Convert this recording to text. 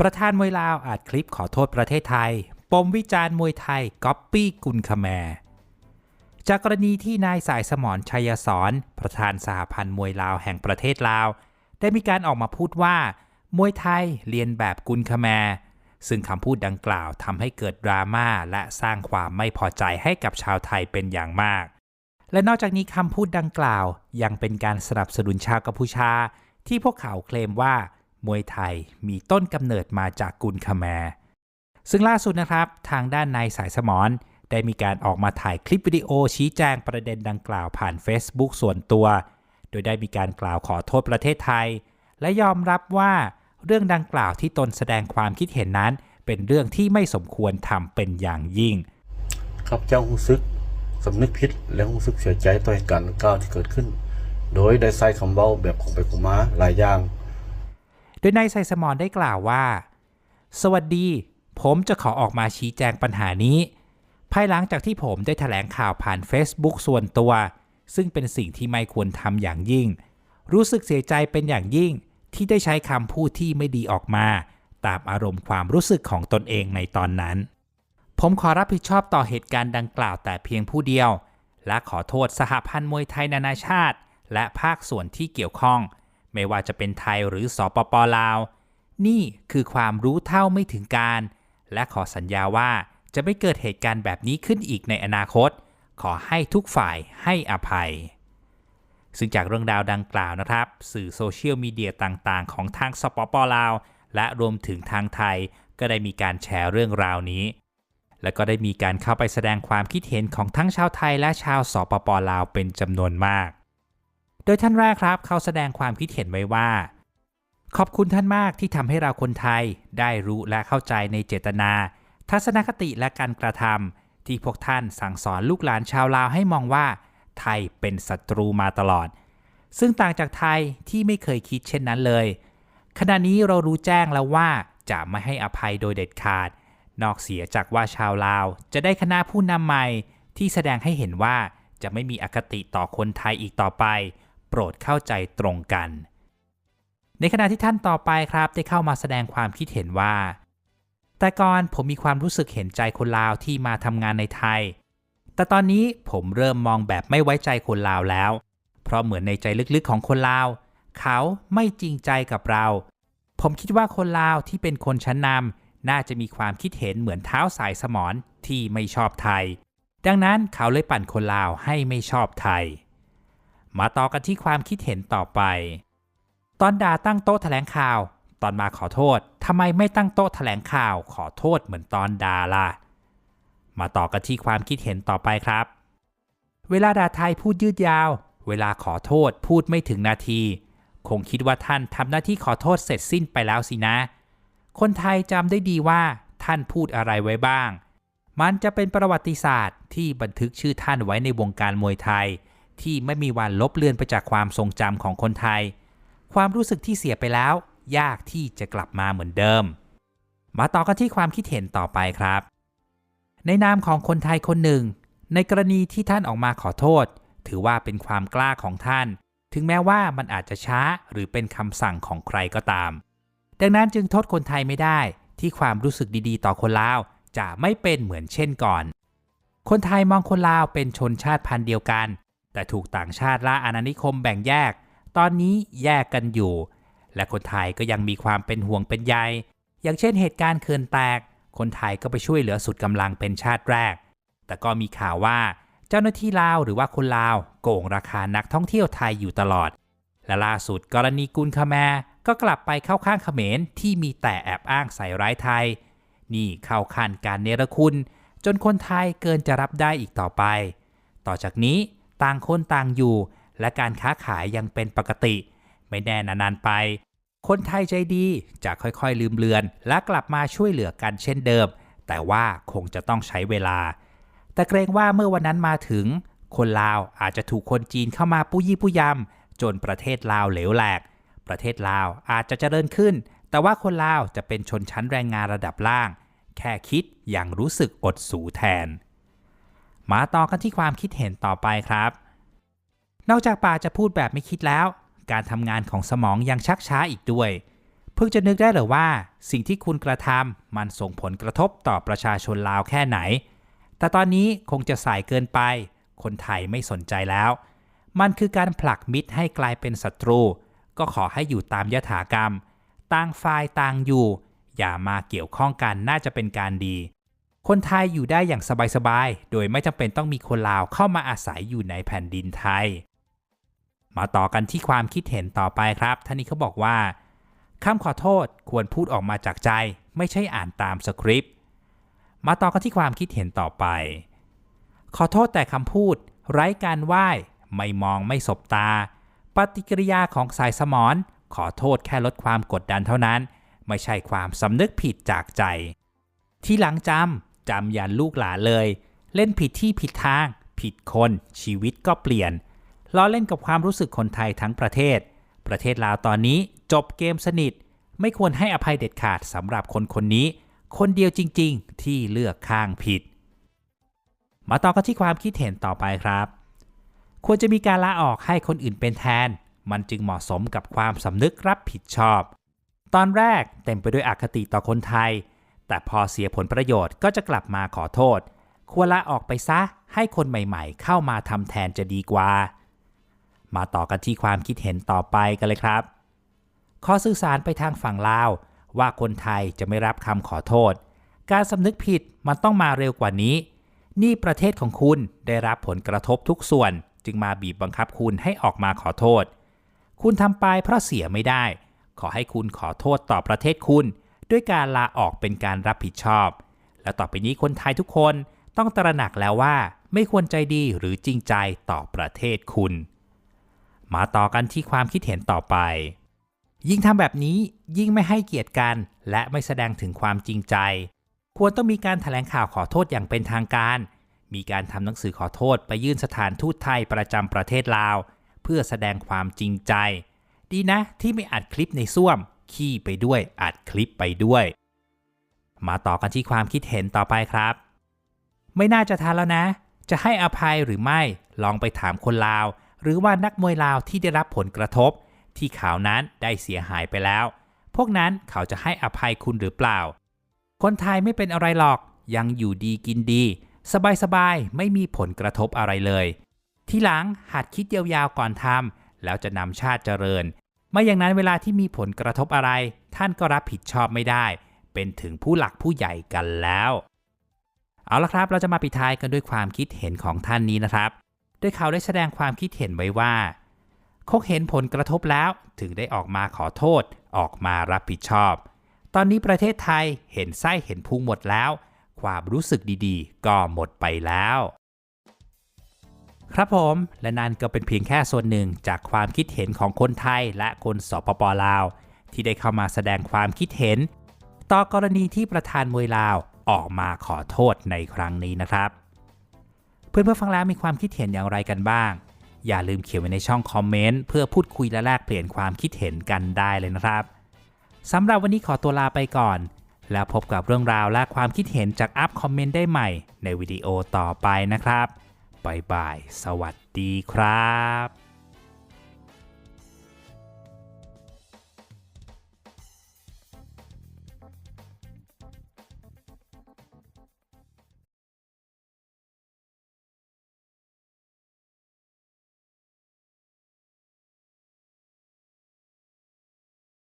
ประธานมวยลาวอาจคลิปขอโทษประเทศไทย ปมวิจารณ์มวยไทยก๊อปปี้กุนคแมร์จากกรณีที่นายสายสมรชัยสอนประธานสหพันธ์มวยลาวแห่งประเทศลาว ได้มีการออกมาพูดว่า มวยไทยเรียนแบบกุนคแมร์ซึ่งคำพูดดังกล่าวทำให้เกิดดราม่าและสร้างความไม่พอใจให้กับชาวไทยเป็นอย่างมาก และนอกจากนี้คำพูดดังกล่าวยังเป็นการสนับสนุนชาวกัมพูชา ที่พวกเขาเคลมว่า มวยไทยมีต้นกำเนิดมาจากกุนคแมร์ซึ่งล่าสุดนะครับ ทางด้านนายสายสมรได้มีการออกมาถ่ายคลิปวิดีโอชี้แจงประเด็นดังกล่าวผ่าน Facebook ส่วนตัว โดยได้มีการกล่าวขอโทษประเทศไทย และยอมรับว่าเรื่องดังกล่าวที่ตนแสดงความคิดเห็นนั้น เป็นเรื่องที่ไม่สมควรทำเป็นอย่างยิ่งข้าพเจ้ารู้สึกสำนึกผิดและรู้สึกเสียใจต่อเหตุการณ์ดังกล่าวที่เกิดขึ้น โดยได้ใช้คำเว้าแบบของไปของมาหลายอย่าง โดยนายไซสมอนได้กล่าวว่า สวัสดี ผมจะขอออกมาชี้แจงปัญหานี้ ภายหลังจากที่ผมได้แถลงข่าวผ่าน Facebook ส่วนตัว ซึ่งเป็นสิ่งที่ไม่ควรทำอย่างยิ่ง รู้สึกเสียใจเป็นอย่างยิ่งที่ได้ใช้คำพูดที่ไม่ดีออกมา ตามอารมณ์ความรู้สึกของตนเองในตอนนั้น ผมขอรับผิดชอบต่อเหตุการณ์ดังกล่าวแต่เพียงผู้เดียว และขอโทษสหพันธ์มวยไทยนานาชาติ และภาคส่วนที่เกี่ยวข้อง ไม่ว่าจะเป็นไทยหรือสปปลาว นี่คือความรู้เท่าไม่ถึงการ และขอสัญญาว่าจะไม่เกิดเหตุการณ์แบบนี้ขึ้นอีกในอนาคต ขอให้ทุกฝ่ายให้อภัย ซึ่งจากเรื่องราวดังกล่าวนะครับ สื่อโซเชียลมีเดียต่างๆ ของทางสปปลาว และรวมถึงทางไทย ก็ได้มีการแชร์เรื่องราวนี้ และก็ได้มีการเข้าไปแสดงความคิดเห็นของทั้งชาวไทยและชาวสปปลาวเป็นจำนวนมาก โดยท่านแรกครับเขาแสดงความคิดเห็นไว้ว่า ขอบคุณท่านมากที่ทำให้เราคนไทย ได้รู้และเข้าใจในเจตนา ทัศนคติและการกระทำที่พวกท่านสั่งสอนลูกหลานชาวลาวให้มองว่า ไทยเป็นศัตรูมาตลอด ซึ่งต่างจากไทยที่ไม่เคยคิดเช่นนั้นเลย ขณะนี้เรารู้แจ้งแล้วว่าจะไม่ให้อภัยโดยเด็ดขาด นอกเสียจากว่าชาวลาว จะได้คณะผู้นำใหม่ที่แสดงให้เห็นว่าจะไม่มีอคติต่อคนไทยอีกต่อไป โปรดเข้าใจตรงกัน ในขณะที่ท่านต่อไปครับได้เข้ามาแสดงความคิดเห็นว่า แต่ก่อนผมมีความรู้สึกเห็นใจคนลาวที่มาทำงานในไทย แต่ตอนนี้ผมเริ่มมองแบบไม่ไว้ใจคนลาวแล้ว เพราะเหมือนในใจลึกๆของคนลาว เขาไม่จริงใจกับเรา ผมคิดว่าคนลาวที่เป็นคนชั้นนำน่าจะมีความคิดเห็นเหมือนเท้าสายสมอนที่ไม่ชอบไทยดังนั้นเขาเลยปั่นคนลาวให้ไม่ชอบไทย มาต่อกันที่ความคิดเห็นต่อไป ตอนดาตั้งโต๊ะแถลงข่าว ตอนมาขอโทษทำไมไม่ตั้งโต๊ะแถลงข่าวขอโทษเหมือนตอนดาล่ะ มาต่อกันที่ความคิดเห็นต่อไปครับ เวลาดาไทยพูดยืดยาว เวลาขอโทษพูดไม่ถึงนาที คงคิดว่าท่านทำหน้าที่ขอโทษเสร็จสิ้นไปแล้วสินะ คนไทยจำได้ดีว่าท่านพูดอะไรไว้บ้าง มันจะเป็นประวัติศาสตร์ที่บันทึกชื่อท่านไว้ในวงการมวยไทย ที่ไม่มีวันลบเลือนไปจากความทรงจำของคนไทย ความรู้สึกที่เสียไปแล้ว ยากที่จะกลับมาเหมือนเดิม มาต่อกันที่ความคิดเห็นต่อไปครับ ในนามของคนไทยคนหนึ่ง ในกรณีที่ท่านออกมาขอโทษ ถือว่าเป็นความกล้าของท่าน ถึงแม้ว่ามันอาจจะช้าหรือเป็นคำสั่งของใครก็ตาม ดังนั้นจึงโทษคนไทยไม่ได้ที่ความรู้สึกดีๆ ต่อคนลาวจะไม่เป็นเหมือนเช่นก่อน คนไทยมองคนลาวเป็นชนชาติพันธุ์เดียวกัน แต่ถูกต่างชาติล่าอาณานิคมแบ่งแยก ตอนนี้แยกกันอยู่ และคนไทยก็ยังมีความเป็นห่วงเป็นใย อย่างเช่นเหตุการณ์เขื่อนแตก คนไทยก็ไปช่วยเหลือสุดกำลังเป็นชาติแรก แต่ก็มีข่าวว่าเจ้าหน้าที่ลาวหรือว่าคนลาวโกงราคานักท่องเที่ยวไทยอยู่ตลอด และล่าสุดกรณีกุลคาแมร์ก็กลับไปเข้าข้างเขมรที่มีแต่แอบอ้างใส่ร้ายไทย นี่เข้าขั้นการเนรคุณ จนคนไทยเกินจะรับได้อีกต่อไป ต่อจากนี้ ต่างคนต่างอยู่ และการค้าขายยังเป็นปกติ ไม่แน่นานๆไป คนไทยใจดีจะค่อยๆลืมเลือน และกลับมาช่วยเหลือกันเช่นเดิม แต่ว่าคงจะต้องใช้เวลา แต่เกรงว่าเมื่อวันนั้นมาถึง คนลาวอาจจะถูกคนจีนเข้ามาปุ้ยี่ปุยำจนประเทศลาวเหลวแหลก ประเทศลาวอาจจะเจริญขึ้น แต่ว่าคนลาวจะเป็นชนชั้นแรงงานระดับล่าง แค่คิดอย่างรู้สึกอดสูแทน มาต่อกันที่ความคิดเห็นต่อไปครับ นอกจากป่าจะพูดแบบไม่คิดแล้ว การทำงานของสมองยังชักช้าอีกด้วย เพิ่งจะนึกได้หรือว่า สิ่งที่คุณกระทำมันส่งผลกระทบต่อประชาชนลาวแค่ไหน แต่ตอนนี้คงจะสายเกินไป คนไทยไม่สนใจแล้ว มันคือการผลักมิตรให้กลายเป็นศัตรู ก็ขอให้อยู่ตามยถากรรม ต่างฝ่ายต่างอยู่ อย่ามาเกี่ยวข้องกันน่าจะเป็นการดี คนไทยอยู่ได้อย่างสบายๆ โดยไม่จำเป็นต้องมีคนลาวเข้ามาอาศัยอยู่ในแผ่นดินไทย มาต่อกันที่ความคิดเห็นต่อไปครับท่านนี้เขาบอกว่าคำขอโทษควรพูดออกมาจากใจ ไม่ใช่อ่านตามสคริปต์ มาต่อกันที่ความคิดเห็นต่อไป ขอโทษแต่คำพูด ไร้การไหว้ ไม่มองไม่สบตา ปฏิกิริยาของสายสมอนขอโทษแค่ลดความกดดันเท่านั้น ไม่ใช่ความสำนึกผิดจากใจ ที่หลังจำ จำยันลูกหลานเลย เล่นผิดที่ผิดทาง ผิดคน ชีวิตก็เปลี่ยนล้อเล่นกับความรู้สึกคนไทยทั้งประเทศ ประเทศลาวตอนนี้จบเกมสนิท ไม่ควรให้อภัยเด็ดขาดสำหรับคนคนนี้ คนเดียวจริง ๆ ที่เลือกข้างผิด มาต่อกันที่ความคิดเห็นต่อไปครับ ควรจะมีการลาออกให้คนอื่นเป็นแทน มันจึงเหมาะสมกับความสำนึกรับผิดชอบ ตอนแรกเต็มไปด้วยอคติต่อคนไทย แต่พอเสียผลประโยชน์ก็จะกลับมาขอโทษ ควรลาออกไปซะให้คนใหม่ๆ เข้ามาทำแทนจะดีกว่า มาต่อกันที่ความคิดเห็นต่อไปกันเลยครับ ขอสื่อสารไปทางฝั่งลาว ว่าคนไทยจะไม่รับคำขอโทษ การสำนึกผิดมันต้องมาเร็วกว่านี้ นี่ประเทศของคุณได้รับผลกระทบทุกส่วน จึงมาบีบบังคับคุณให้ออกมาขอโทษ คุณทำไปเพราะเสียไม่ได้ ขอให้คุณขอโทษต่อประเทศคุณ ด้วยการลาออกเป็นการรับผิดชอบ และต่อไปนี้คนไทยทุกคนต้องตระหนักแล้วว่าไม่ควรใจดีหรือจริงใจต่อประเทศคุณ มาต่อกันที่ความคิดเห็นต่อไป ยิ่งทำแบบนี้ยิ่งไม่ให้เกียรติกันและไม่แสดงถึงความจริงใจ ควรต้องมีการถแถลงข่าวขอโทษอย่างเป็นทางการ มีการทำหนังสือขอโทษไปยื่นสถานทูตไทยประจำประเทศลาว เพื่อแสดงความจริงใจ ดีนะที่ไม่อัดคลิปในส้วม ขี้ไปด้วย อัดคลิปไปด้วย มาต่อกันที่ความคิดเห็นต่อไปครับ ไม่น่าจะทันแล้วนะ จะให้อภัยหรือไม่ลองไปถามคนลาว หรือว่านักมวยลาวที่ได้รับผลกระทบ ที่เขาวนั้นได้เสียหายไปแล้ว พวกนั้นเขาจะให้อภัยคุณหรือเปล่า คนไทยไม่เป็นอะไรหรอกยังอยู่ดีกินดี สบายๆไม่มีผลกระทบอะไรเลย ทีหลังหัดคิดยาวๆก่อนทำแล้วจะนำชาติเจริญ ไม่อย่างนั้นเวลาที่มีผลกระทบอะไร ท่านก็รับผิดชอบไม่ได้ เป็นถึงผู้หลักผู้ใหญ่กันแล้ว เอาละครับ เราจะมาปิดท้ายกันด้วยความคิดเห็นของท่านนี้นะครับโดยเขาได้แสดงความคิดเห็นไว้ว่าคงเห็นผลกระทบแล้วถึงได้ออกมาขอโทษ ออกมารับผิดชอบ ตอนนี้ประเทศไทยเห็นไส้เห็นพุงหมดแล้ว ความรู้สึกดีๆ ก็หมดไปแล้ว ครับผมและนั่นก็เป็นเพียงแค่ส่วนหนึ่งจากความคิดเห็นของคนไทยและคนสปปลาว ที่ได้เข้ามาแสดงความคิดเห็น ต่อกรณีที่ประธานมวยลาวออกมาขอโทษในครั้งนี้นะครับ เพื่อนเพื่อฟังแล้วมีความคิดเห็นอย่างไรกันบ้าง อย่าลืมเขียนไว้ในช่องคอมเมนต์เพื่อพูดคุยและแลกเปลี่ยนความคิดเห็นกันได้เลยนะครับสำหรับวันนี้ขอตัวลาไปก่อน แล้วพบกับเรื่องราวและความคิดเห็นจากอัพคอมเมนต์ได้ใหม่ในวิดีโอต่อไปนะครับ บายบายสวัสดีครับ